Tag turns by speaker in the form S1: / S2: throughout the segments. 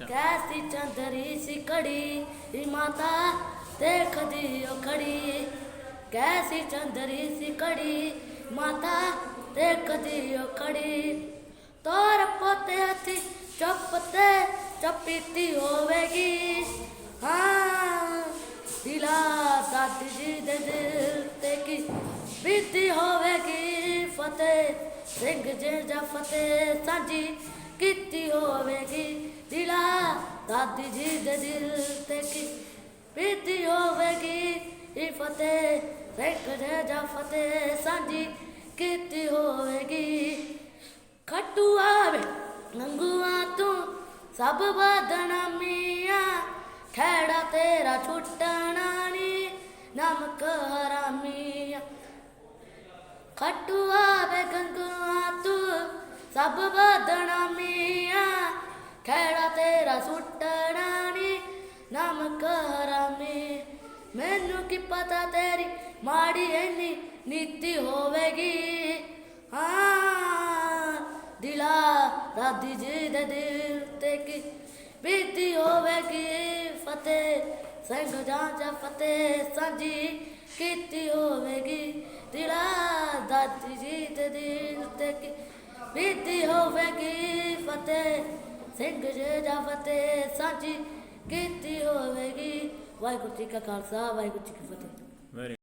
S1: ਅੱਛਾ
S2: ਕੈਸੀ ਚੰਦਰੀ ਸੀ ਕੜੀ ਈ ਮਾਤਾ ਦੇਖਦੀ ਓ ਖੜੀ ਕੈਸੀ ਚੰਦਰੀ ਸੀ ਕੜੀ ਮਾਤਾ ਦੇਖਦੀ ਓ ਖੜੀ ਤੋਰ ਪੋਤੇ ਹੱਥੀ ਚੁੱਪ ਤੇ ਚਪੀਤੀ ਹੋਵੇਗੀ ਹਾਂ ਦਿਲਾ ਦਾਦੀ ਜੀ ਦੇ ਦਿਲ ਤੇ ਕੀ ਬੀਤੀ ਹੋਵੇਗੀ ਫਤਿਹ ਸਿੰਘ ਜੀ ਦਾ ਫਤਿਹ ਸਾਂਝੀ ਕੀਤੀ ਹੋਵੇਗੀ ਦਿਲਾ ਦਾਦੀ ਜੀ ਦੇ ਦਿਲ ਤੇ ਕੀ ਬੀਤੀ ਹੋਵੇਗੀ? ਇਹ ਫਤਿਹ ਸਿੰਘ ਜਾ ਫਤਿਹ ਸਾਂਝੀ ਕੀਤੀ ਹੋਵੇਗੀ। ਖਟੂਆ ਆਵੇ ਨੰਗੂਆ ਤੂੰ, ਸਭ ਬਦਨਾ ਮੀਆਂ। ਖੇੜਾ ਤੇਰਾ ਛੁੱਟਣਾ ਨੀ ਨਮਕ ਹਰਾਮੀਆਂ ਖਟੂਆ ਆਵੇ ਗੰਗੂਆ ਤੂੰ, ਸਭ ਬਦਨਾ ਮੀਆਂ। ਤੇਰਾ ਸੁੱਟਣਾ ਨੀ ਨਮਕ ਹਰਾਮੀ ਮੈਨੂੰ ਕੀ ਪਤਾ ਤੇਰੀ ਮਾੜੀ ਐਨੀ ਨੀਤੀ ਹੋਵੇਗੀ? ਹਾਂ, ਦਿਲਾ ਦਾਦੀ ਜੀ ਦੇ ਦਿਲ ਤੇ ਕੀ ਬੀਤੀ ਹੋਵੇਗੀ? ਫਤਿਹ ਸਿੰਘ ਜਾਂ ਫਤਿਹ ਸਾਂਝੀ ਕੀਤੀ ਹੋਵੇਗੀ? ਦਿਲਾ ਦਾਦੀ ਜੀ ਦੇ ਦਿਲ ਤੇ ਕੀ ਬੀਤੀ ਹੋਵੇਗੀ? ਫਤਿਹ ਸਿੰਘ ਜੀ ਜਾਂ ਫਤਿਹ ਸਾਂਝੀ ਕੀਤੀ ਹੋਵੇਗੀ। ਵਾਹਿਗੁਰੂ ਜੀ ਕਾ ਖਾਲਸਾ ਵਾਹਿਗੁਰੂ ਜੀ ਕੀ ਫਤਿਹ।
S1: ਵੈਰੀ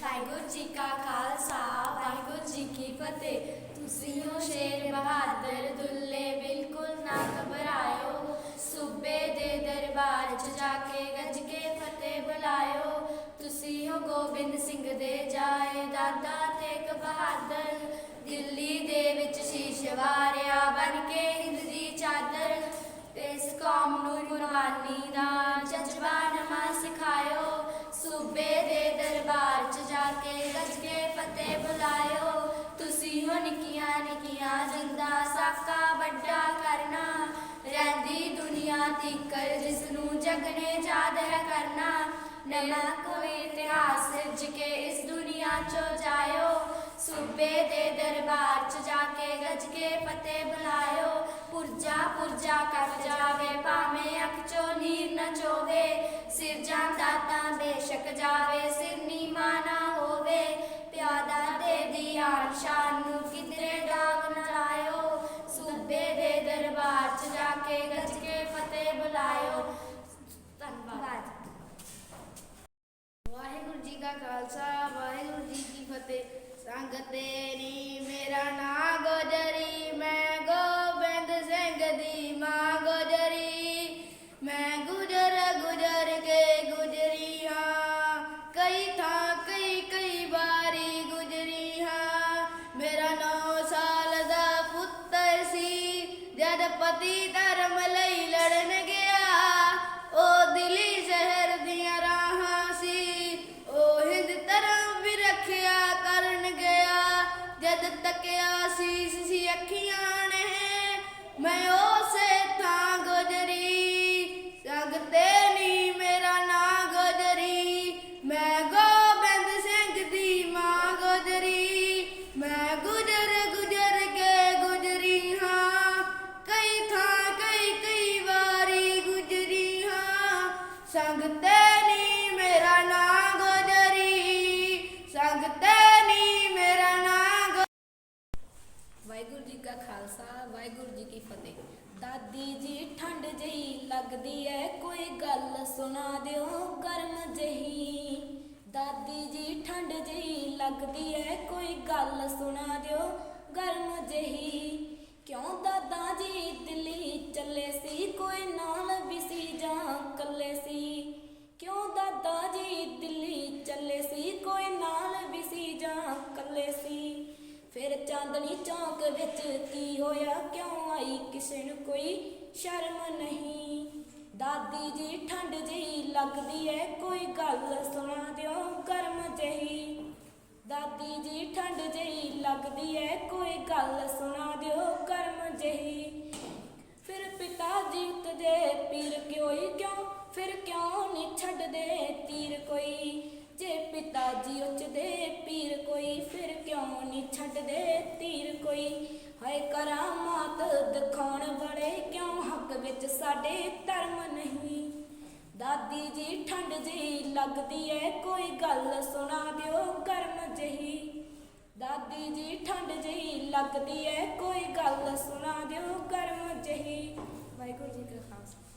S3: ਵਾਹਿਗੁਰੂ ਜੀ ਕਾ ਖਾਲਸਾ ਵਾਹਿਗੁਰੂ ਜੀ ਕੀ ਫਤਿਹ। ਤੁਸੀਂ ਹੋ ਸ਼ੇਰ ਬਹਾਦਰ ਦੁੱਲੇ ਬਿਲਕੁਲ ਨਾ ਘਬਰਾਇਓ। ਸੂਬੇ ਦੇ ਦਰਬਾਰ 'ਚ ਜਾ ਕੇ ਗੱਜ ਕੇ ਫਤਿਹ ਬੁਲਾਇਓ। ਤੁਸੀਂ ਹੋ ਗੋਬਿੰਦ ਸਿੰਘ ਦੇ ਜਾਏ ਦਾਦਾ ਤੇਗ ਬਹਾਦਰ। ਕੌਮ ਨੂੰ ਕੁਰਬਾਨੀ ਦਾ ਜਜ਼ਬਾ ਨਵਾਂ ਸਿਖਾਇਓ। ਸੂਬੇ ਦੇ ਦਰਬਾਰ 'ਚ ਜਾ ਕੇ ਗਜਗੇ ਫਤਿਹ ਬੁਲਾਇਓ। ਤੁਸੀਂ ਹੋ ਨਿੱਕੀਆਂ ਨਿੱਕੀਆਂ ਜਿੰਦਾ ਸਾਕਾ ਵੱਡਾ ਕਰਨਾ। ਰਹਿੰਦੀ ਦੁਨੀਆ ਤੀਕਰ ਜਿਸ ਨੂੰ ਜਗ ਯਾਦ ਹੈ ਕਰਨਾ। ਨਵਾਂ ਕੋਈ ਇਤਿਹਾਸ ਸਿਰਜ ਕੇ ਇਸ ਦੁਨੀਆ 'ਚੋਂ ਜਾਇਓ। ਸੂਬੇ ਦੇ ਦਰਬਾਰ 'ਚ ਜਾ ਕੇ ਗਜਗੇ ਕੇ ਫਤਿਹ ਬੁਲਾਇਓ। ਜਾਵੇ ਸਿਰ ਨੀਵਾਂ ਨਾ ਹੋਵੇ ਪਿਆਦਾ ਦੇ ਦੀ ਆਨ ਸ਼ਾਨ ਨੂੰ ਕਿਧਰੇ ਦਾਗ ਨਾ ਲਾਇਓ। ਸੂਬੇ ਦੇ ਦਰਬਾਰ 'ਚ ਜਾ ਕੇ ਗੱਜ ਕੇ ਫਤਿਹ ਬੁਲਾਇਓ। ਧੰਨਵਾਦ।
S4: ਵਾਹਿਗੁਰੂ ਜੀ ਕਾ ਖਾਲਸਾ, ਵਾਹਿਗੁਰੂ ਜੀ ਕੀ ਫਤਿਹ। ਸੰਗ ਤੇਰੀ, ਮੇਰਾ ਨਾਂ ਪਤੀ ਧਰਮ ਲਈ ਲੜਨ ਗਿਆ। ਉਹ ਦਿੱਲੀ ਸ਼ਹਿਰ ਦੀਆਂ ਰਾਹਾਂ ਸੀ। ਉਹ ਹਿੰਦ ਧਰਮ ਵੀ ਰੱਖਿਆ ਕਰਨ ਗਿਆ। ਜਦ ਤੱਕਿਆ ਸੀ ਸੀ ਅੱਖੀਆਂ ਨੇ, ਮੈਂ ਸੰਗ ਤੇ ਨੀ ਮੇਰਾ ਨਾਂ ਗੁਜਰੀ ਸੰਗ ਤੇ ਨੀ ਮੇਰਾ ਨਾਂ ਗੁ-
S5: ਵਾਹਿਗੁਰੂ ਜੀ ਕਾ ਖਾਲਸਾ, ਵਾਹਿਗੁਰੂ ਜੀ ਕੀ ਫਤਿਹ। ਦਾਦੀ ਜੀ ਠੰਡ ਜਈ ਲੱਗਦੀ ਐ, ਕੋਈ ਗੱਲ ਸੁਣਾ ਦਿਓ, ਗਰਮ ਜਹੀ। ਦਾਦੀ ਜੀ ਠੰਡ ਜਈ ਲੱਗਦੀ ਐ, ਕੋਈ ਗੱਲ ਸੁਣਾ ਦਿਓ, ਗਰਮ ਜਹੀ। ਕਿਉਂ ਦਾਦਾ ਜੀ ਦਿੱਲੀ ਚੱਲੇ ਸੀ, ਕੋਈ ਨਾਲ ਵੀ ਸੀ ਜਾਂ ਕੱਲੇ ਕਿਉਂ ਆਈ ਕਿਸੇ ਨੂੰ ਕੋਈ ਸ਼ਰਮ ਨਹੀਂ? ਦਾਦੀ ਜੀ ਠੰਡ ਜਿਹੀ ਲੱਗਦੀ ਐ, ਕੋਈ ਗੱਲ ਸੁਣਾ ਦਿਓ ਕਰਮ ਜਹੀ। ਦਾਦੀ ਜੀ ਠੰਡ ਜਿਹੀ ਲੱਗਦੀ ਐ, ਕੋਈ ਗੱਲ ਸੁਣਾ ਦਿਓ ਕਰਮ ਜਹੀ। ਫਿਰ ਪਿਤਾ ਜੀ ਉਤਦੇ ਪੀਰ ਕਿਉਈ ਕਿਉਂ? ਫਿਰ ਕਿਉਂ ਨਹੀਂ ਛੱਡਦੇ ਤੀਰ ਕੋਈ? ਜੇ ਪਿਤਾ ਜੀ ਉਚਦੇ ਪੀਰ ਕੋਈ, ਫਿਰ ਕਿਉਂ ਨਹੀਂ ਛੱਡਦੇ ਤੀਰ ਕੋਈ? ਹਾਏ ਮਤ ਦਿਖਾਉਣ ਵਾਲੇ ਕਿਉਂ? ਹੱਕ ਵਿੱਚ ਸਾਡੇ ਧਰਮ ਨਹੀਂ। ਦਾਦੀ ਜੀ ਠੰਡ ਜਿਹੀ ਲੱਗਦੀ ਐ ਕੋਈ ਗੱਲ ਸੁਣਾ ਦਿਓ ਕਰਮ ਜਹੀ। ਦਾਦੀ ਜੀ ਠੰਡ ਜਿਹੀ ਲੱਗਦੀ ਐ ਕੋਈ ਗੱਲ ਸੁਣਾ ਦਿਓ ਕਰਮ ਜਹੀ। ਵਾਹਿਗੁਰੂ ਜੀ ਕਾ ਖਾਲਸਾ।